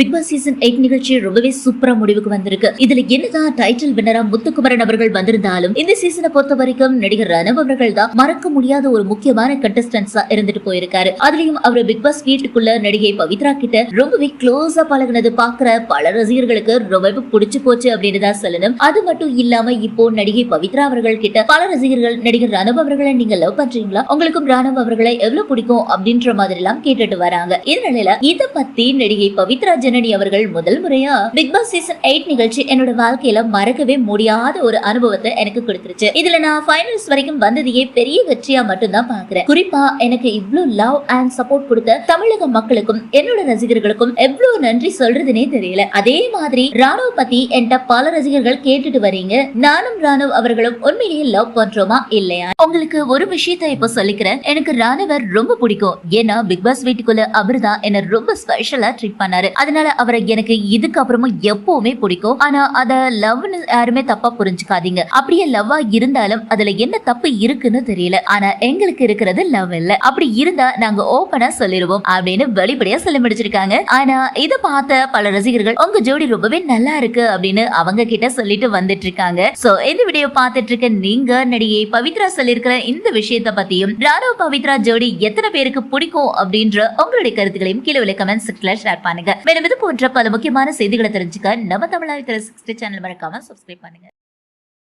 Big Boss season eight நிகழ்ச்சி ரொம்பவே சூப்பரா முடிவுக்கு வந்திருக்கு. இதுல என்னதான் டைட்டில் வினரா முத்துக்குமரன் அவர்கள் வந்திருந்தாலும் இந்த சீசனை பொறுத்த வரைக்கும் நடிகர் ரணவ் அவர்கள் தான் மறக்க முடியாத ஒரு முக்கியமான கண்டஸ்டன்ஸா இருந்துட்டு போயிருக்காரு. அதுலயும் அவர் பிக் பாஸ் வீட்டுக்குள்ள நடிகை பவித்ரா கிட்ட ரொம்பவே க்ளோஸா பழகுனது பாக்குற பல ரசிகர்களுக்கு ரொம்பவே பிடிச்சு போச்சு அப்படின்னு தான் சொல்லணும். அது மட்டும் இல்லாம இப்போ நடிகை பவித்ரா அவர்கள் கிட்ட பல ரசிகர்கள் நடிகர் ரணவ் அவர்களை நீங்க லவ் பண்றீங்களா? உங்களுக்கும் ராணுவ அவர்களை எவ்வளவு பிடிக்கும் அப்படின்ற மாதிரி எல்லாம் கேட்டுட்டு வராங்க. இதனால இதை இத பத்தி நடிகை பவித்ரா ஜனனி அவர்கள் முதல் முறையா பிக் பாஸ் சீசன் எயிட் நிகழ்ச்சி என்னோட வாழ்க்கையில மறக்கவே முடியாத ஒரு அனுபவத்தை எனக்கு கொடுத்துருச்சு. இதுல நான் ஃபைனல்ஸ் வரைக்கும் வந்ததையே பெரிய வெற்றியா மட்டும்தான் பாக்குறேன் குறிப்பா எனக்கு இவ்ளோ லவ் அண்ட் சப்போர்ட் கொடுத்த தமிழக மக்களுக்கும் என்னோட ரசிகர்களுக்கும் எவ்வளவு நன்றி சொல்றதுனே தெரியல. அதே மாதிரி ராணுவ பத்தி என்கிட்ட பல ரசிகர்கள் கேட்டுட்டு வரீங்க. நானும் ராணுவ் அவர்களும் உண்மையிலேயே லவ் பண்றோமா இல்லையா? உங்களுக்கு ஒரு விஷயத்தை இப்ப சொல்லிக்கிறேன். எனக்கு ராணுவர் ரொம்ப பிடிக்கும். ஏன்னா பிக் பாஸ் வீட்டுக்குள்ள அவர் தான் என்ன ரொம்ப ஸ்பெஷலா ட்ரீட் பண்ணாரு. அதனால அவரை எனக்கு இதுக்கு அப்புறமும் எப்பவுமே பிடிக்கும். ஆனா அத லவ்னு யாருமே தப்பா புரிஞ்சுக்காதீங்க. அப்படியே லவ்வா இருந்தாலும் அதுல என்ன தப்பு இருக்குன்னு தெரியல. ஆனா எங்களுக்கு இருக்கிறது லவ் இல்ல. அப்படி இருந்தா நாங்க ஓபனா சொல்லிடுவோம் அப்படின்னு வெளிப்படையா சொல்லி முடிச்சிருக்காங்க. ஆனா இத பார்த்த பல ரசிகர்கள் உங்க ஜோடி ரொம்பவே நல்லா இருக்கு அப்படின்னு அவங்க கிட்ட சொல்லிட்டு வந்துட்டு இருக்காங்க சோ இந்த வீடியோ பார்த்துட்டு இருக்க நீங்க நடிகை பவித்ரா சொல்லியிருக்கிற இந்த விஷயத்த பத்தியும் ராணுவ பவித்ரா ஜோடி எத்தனை பேருக்கு பிடிக்கும் அப்படின்ற உங்களுடைய கருத்துக்களையும் கீழே உள்ள கமெண்ட் செக்ஷன்ல ஷேர் பண்ணுங்க. மேலும் இது போன்ற பல முக்கியமான செய்திகளை தெரிஞ்சுக்க நம்ம தமிழாዊ சிக்ஸ்டி சேனல் மறக்காம சப்ஸ்கிரைப் பண்ணுங்க.